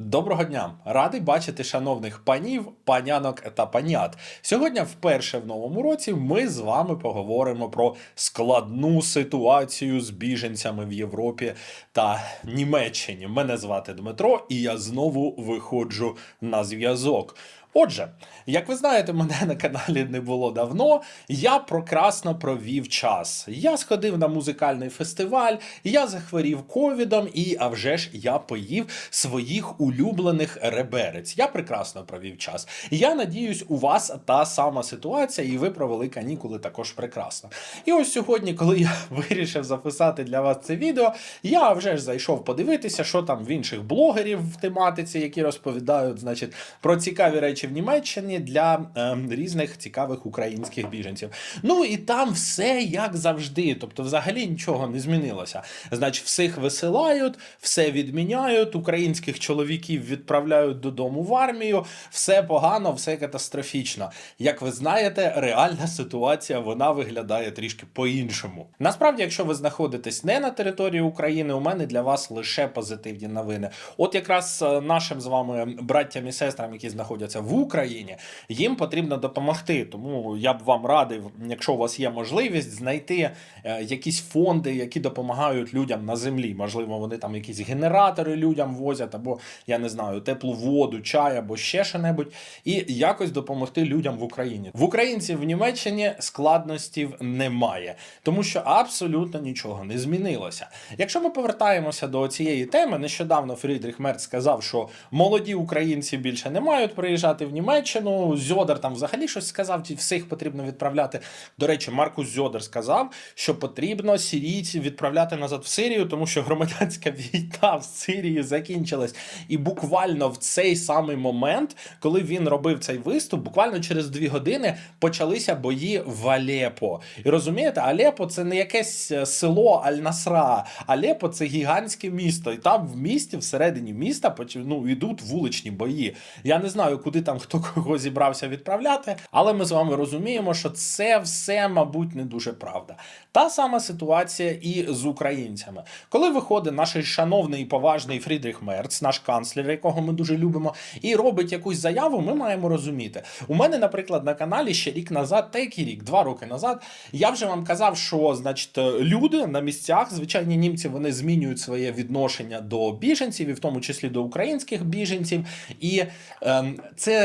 Доброго дня! Радий бачити шановних панів, панянок та панят. Сьогодні, вперше в новому році, ми з вами поговоримо про складну ситуацію з біженцями в Європі та Німеччині. Мене звати Дмитро, і я знову виходжу на зв'язок. Отже, як ви знаєте, мене на каналі не було давно. Я прекрасно провів час. Я сходив на музикальний фестиваль, я захворів ковідом, і а вже ж я поїв своїх улюблених реберець. Я прекрасно провів час. Я надіюсь, у вас та сама ситуація, і ви провели канікули також прекрасно. І ось сьогодні, коли я вирішив записати для вас це відео, я вже ж зайшов подивитися, що там в інших блогерів в тематиці, які розповідають, значить, про цікаві речі в Німеччині для е, різних цікавих українських біженців. Ну і там все як завжди. Тобто, взагалі нічого не змінилося. Значить, всіх висилають, все відміняють, українських чоловіків відправляють додому в армію. Все погано, все катастрофічно. Як ви знаєте, реальна ситуація вона виглядає трішки по-іншому. Насправді, якщо ви знаходитесь не на території України, у мене для вас лише позитивні новини. От якраз е, нашим з вами браттям і сестрам, які знаходяться в Україні, їм потрібно допомогти. Тому я б вам радив, якщо у вас є можливість, знайти е, якісь фонди, які допомагають людям на землі. Можливо, вони там якісь генератори людям возять, або я не знаю, теплу воду, чай або ще що-небудь, і якось допомогти людям в Україні. В українців в Німеччині складностів немає, тому що абсолютно нічого не змінилося. Якщо ми повертаємося до цієї теми, нещодавно Фрідріх Мерц сказав, що молоді українці більше не мають приїжджати в Німеччину. Зьодер там взагалі щось сказав, всіх потрібно відправляти. До речі, Маркус Зьодер сказав, що потрібно сирійців відправляти назад в Сирію, тому що громадянська війна в Сирії закінчилась. І буквально в цей самий момент, коли він робив цей виступ, буквально через дві години почалися бої в Алепо. І розумієте, Алепо це не якесь е, село Аль-Насра. Алепо це гігантське місто. І там в місті, всередині міста, ну, йдуть вуличні бої. Я не знаю, куди там хто кого зібрався відправляти, але ми з вами розуміємо, що це все, мабуть, не дуже правда. Та сама ситуація і з українцями. Коли виходить наш шановний і поважний Фрідріх Мерц, наш канцлер, якого ми дуже любимо, і робить якусь заяву, ми маємо розуміти. У мене, наприклад, на каналі ще рік назад, та рік, два роки назад, я вже вам казав, що значить люди на місцях, звичайні німці, вони змінюють своє відношення до біженців, і в тому числі до українських біженців. І ем, це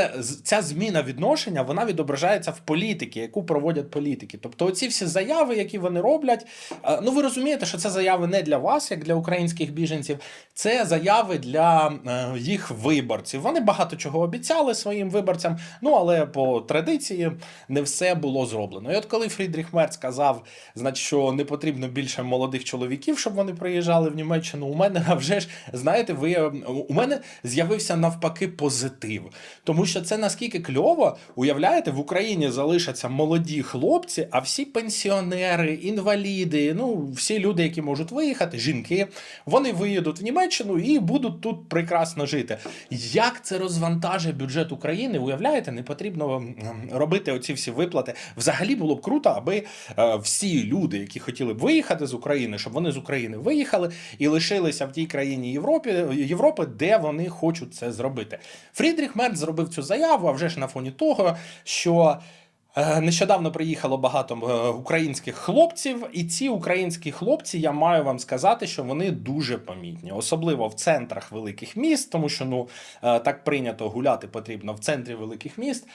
ця зміна відношення вона відображається в політиці, яку проводять політики. Тобто, оці всі заяви, які вони роблять, е, ну ви розумієте, що це заяви не для вас, як для українських біженців, це заяви для е, їх виборців. Вони багато чого обіцяли своїм виборцям. Ну але по традиції не все було зроблено. І от коли Фрідріх Мерц сказав, значить, що не потрібно більше молодих чоловіків, щоб вони приїжджали в Німеччину. У мене вже ж знаєте, ви у мене з'явився навпаки позитив, тому що це наскільки кльово, уявляєте, в Україні залишаться молоді хлопці, а всі пенсіонери, інваліди, ну всі люди, які можуть виїхати, жінки, вони виїдуть в Німеччину і будуть тут прекрасно жити. Як це розвантажить бюджет України? Уявляєте, не потрібно м, робити оці всі виплати. Взагалі було б круто, аби е, всі люди, які хотіли б виїхати з України, щоб вони з України виїхали і лишилися в тій країні Європі, Європи, де вони хочуть це зробити. Фрідріх Мерц зробив цю заяву, а вже ж на фоні того, що. Е, Нещодавно приїхало багато е, українських хлопців, і ці українські хлопці, я маю вам сказати, що вони дуже помітні, особливо в центрах великих міст, тому що ну е, так прийнято гуляти потрібно в центрі великих міст.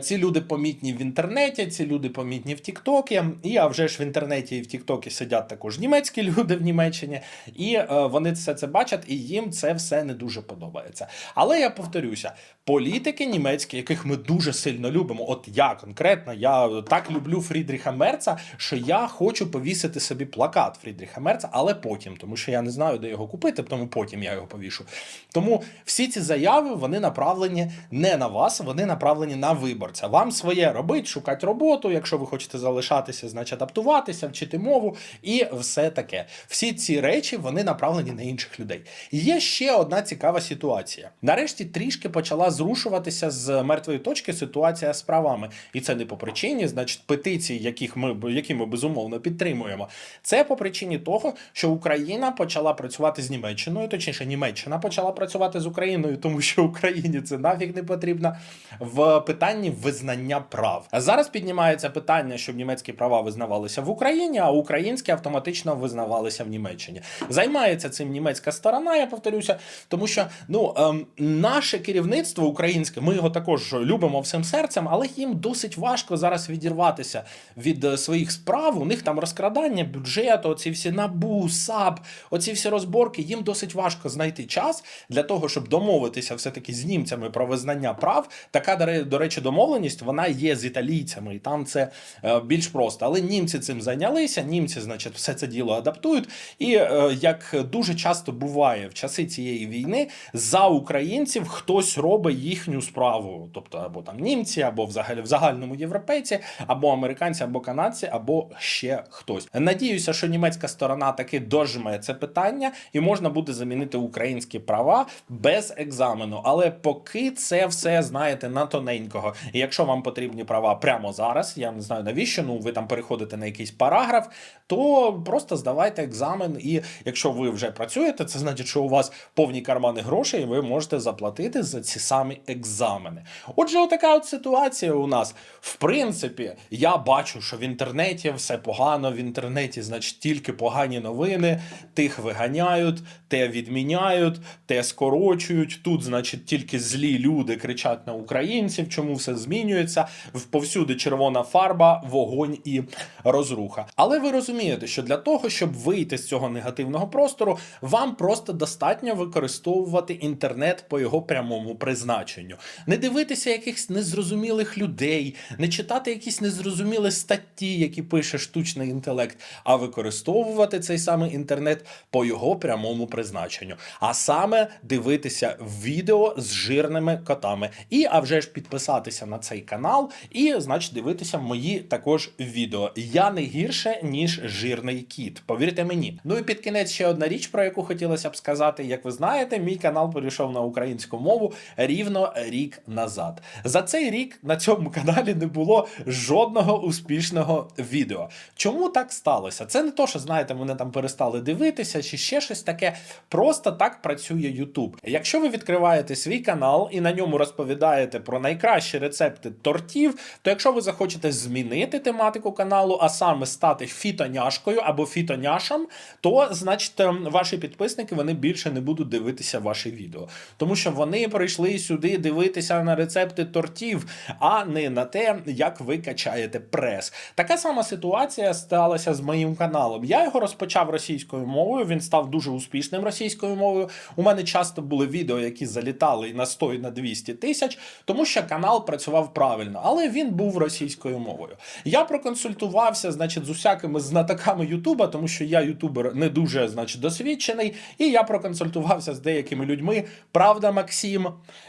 Ці люди помітні в інтернеті, ці люди помітні в Тіктокі. І а вже ж в інтернеті і в Тіктокі сидять також німецькі люди в Німеччині, і вони все це бачать, і їм це все не дуже подобається. Але я повторюся, політики німецькі, яких ми дуже сильно любимо, от я конкретно, я так люблю Фрідріха Мерца, що я хочу повісити собі плакат Фрідріха Мерца, але потім, тому що я не знаю, де його купити, тому потім я його повішу. Тому всі ці заяви вони направлені не на вас, вони направлені на виборця. Вам своє робить, шукати роботу. Якщо ви хочете залишатися, значить адаптуватися, вчити мову і все таке. Всі ці речі вони направлені на інших людей. Є ще одна цікава ситуація. Нарешті трішки почала зрушуватися з мертвої точки ситуація з правами, і це не по причині, значить, петицій, яких ми які ми безумовно підтримуємо. Це по причині того, що Україна почала працювати з Німеччиною, точніше, Німеччина почала працювати з Україною, тому що Україні це нафіг не потрібно в питанні визнання прав. Зараз піднімається питання, щоб німецькі права визнавалися в Україні, а українські автоматично визнавалися в Німеччині. Займається цим німецька сторона, я повторюся, тому що ну ем, наше керівництво українське, ми його також любимо всім серцем, але їм досить важко зараз відірватися від е, своїх справ. У них там розкрадання бюджету, оці всі набу, САП, оці всі розборки. Їм досить важко знайти час для того, щоб домовитися все-таки з німцями про визнання прав. Така, до речі, домовленість вона є з італійцями, і там це е, більш просто. Але німці цим зайнялися. Німці, значить, все це діло адаптують. І е, як дуже часто буває в часи цієї війни, за українців хтось робить їхню справу, тобто або там німці, або взагалі в загальному європейці, або американці, або канадці, або ще хтось. Надіюся, що німецька сторона таки дожме це питання, і можна буде замінити українські права без екзамену. Але поки це все знаєте на тоненького. І якщо вам потрібні права прямо зараз, я не знаю навіщо, ну ви там переходите на якийсь параграф, то просто здавайте екзамен. І якщо ви вже працюєте, це значить, що у вас повні кармани грошей, і ви можете заплатити за ці самі екзамени. Отже, отака от ситуація у нас. В принципі, я бачу, що в інтернеті все погано. В інтернеті, значить, тільки погані новини, тих виганяють, те відміняють, те скорочують. Тут, значить, тільки злі люди кричать на українців, чому все змінюється. Повсюди червона фарба, вогонь і розруха. Але ви розумієте, що для того, щоб вийти з цього негативного простору, вам просто достатньо використовувати інтернет по його прямому призначенню, не дивитися якихось незрозумілих людей, не читати якісь незрозумілі статті, які пише штучний інтелект, а використовувати цей самий інтернет по його прямому призначенню. А саме дивитися відео з жирними котами. І а вже ж підписатися на цей канал, і значить дивитися мої також відео. Я не гірше, ніж жирний кіт. Повірте мені. Ну і під кінець ще одна річ, про яку хотілося б сказати. Як ви знаєте, мій канал перейшов на українську мову рівно рік назад. За цей рік на цьому каналі не було жодного успішного відео. Чому так сталося? Це не то, що знаєте, мене там перестали дивитися, чи ще щось таке. Просто так працює YouTube. Якщо ви відкриваєте свій канал і на ньому розповідаєте про найкращі рецепти тортів, то якщо ви захочете змінити тематику каналу, а саме стати фітоняшкою або фітоняшем, то значить ем, ваші підписники вони більше не будуть дивитися ваші відео, тому що вони прийшли сюди дивитися на рецепти тортів, а не на те, як ви качаєте прес. Така сама ситуація сталася з моїм каналом. Я його розпочав російською мовою. Він став дуже успішним російською мовою. У мене часто були відео, які залітали на 100, і на 200 тисяч, тому що канал працював правильно, але він був російською мовою. Я проконсультувався, значить, з усякими знатоками Ютуба, тому що я ютубер не дуже, значить, досвідчений, і я проконсультувався з деякими людьми. Правда, Максим.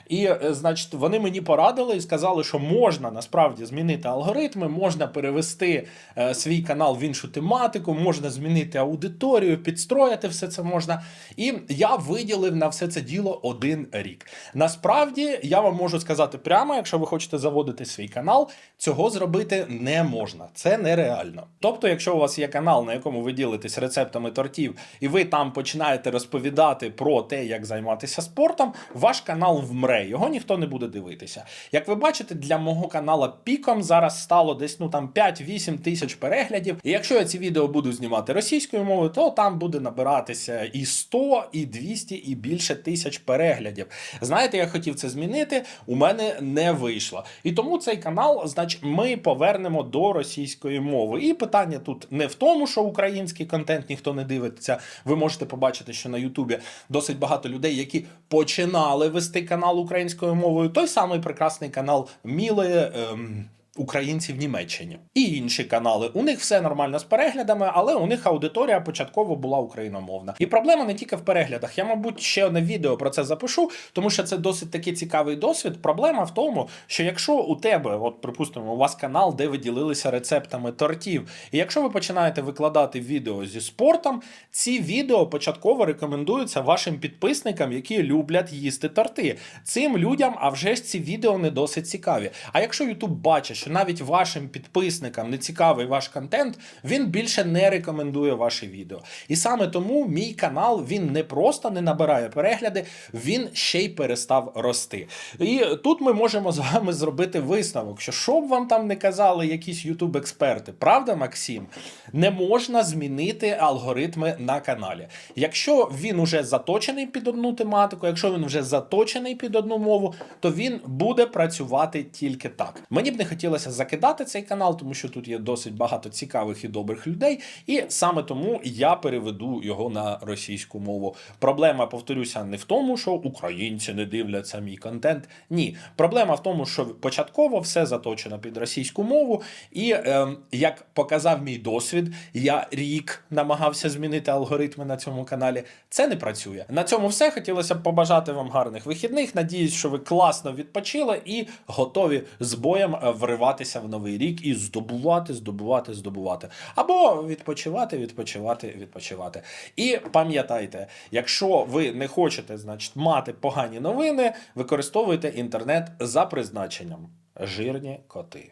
І, е, значить, вони мені порадили і сказали, що можна насправді змінити алгоритми, можна перевести е, свій канал в іншу тематику, можна змінити аудиторію, підстроїти все це можна. І я виділив на все це діло один рік. Насправді, я вам можу сказати прямо, якщо ви хочете заводити свій канал, цього зробити не можна. Це нереально. Тобто, якщо у вас є канал, на якому ви ділитесь рецептами тортів, і ви там починаєте розповідати про те, як займатися спортом, ваш канал вмре, його ніхто не буде дивитися. Як ви бачите, для мого канала піком зараз стало десь ну там 5-8 тисяч переглядів. І якщо я ці відео буду знімати російською мовою, то там буде набиратися і 100, і 200, і більше тисяч переглядів. Знаєте, я хотів це змінити, у мене не вийшло. І тому цей канал, значить, ми повернемо до російської мови. І питання тут не в тому, що український контент ніхто не дивиться. Ви можете побачити, що на Ютубі досить багато людей, які починали вести канал українською мовою. Той самий прекрасний канал Міли. Ем... Українці в Німеччині і інші канали. У них все нормально з переглядами, але у них аудиторія початково була україномовна. І проблема не тільки в переглядах. Я, мабуть, ще одне відео про це запишу, тому що це досить такий цікавий досвід. Проблема в тому, що якщо у тебе, от припустимо, у вас канал, де ви ділилися рецептами тортів, і якщо ви починаєте викладати відео зі спортом, ці відео початково рекомендуються вашим підписникам, які люблять їсти торти. Цим людям, а вже ж ці відео не досить цікаві. А якщо YouTube бачить, що навіть вашим підписникам не цікавий ваш контент, він більше не рекомендує ваші відео. І саме тому мій канал він не просто не набирає перегляди, він ще й перестав рости. І тут ми можемо з вами зробити висновок, що що б вам там не казали якісь ютуб експерти, правда, Максим? Не можна змінити алгоритми на каналі. Якщо він уже заточений під одну тематику, якщо він вже заточений під одну мову, то він буде працювати тільки так. Мені б не хотілося закидати цей канал, тому що тут є досить багато цікавих і добрих людей, і саме тому я переведу його на російську мову. Проблема, повторюся, не в тому, що українці не дивляться мій контент. Ні, проблема в тому, що початково все заточено під російську мову, і е, як показав мій досвід, я рік намагався змінити алгоритми на цьому каналі. Це не працює. На цьому все. Хотілося б побажати вам гарних вихідних. Надіюсь, що ви класно відпочили і готові з боєм е, вриватися в новий рік і здобувати, здобувати, здобувати. Або відпочивати, відпочивати, відпочивати. І пам'ятайте, якщо ви не хочете, значить, мати погані новини, використовуйте інтернет за призначенням. Жирні коти.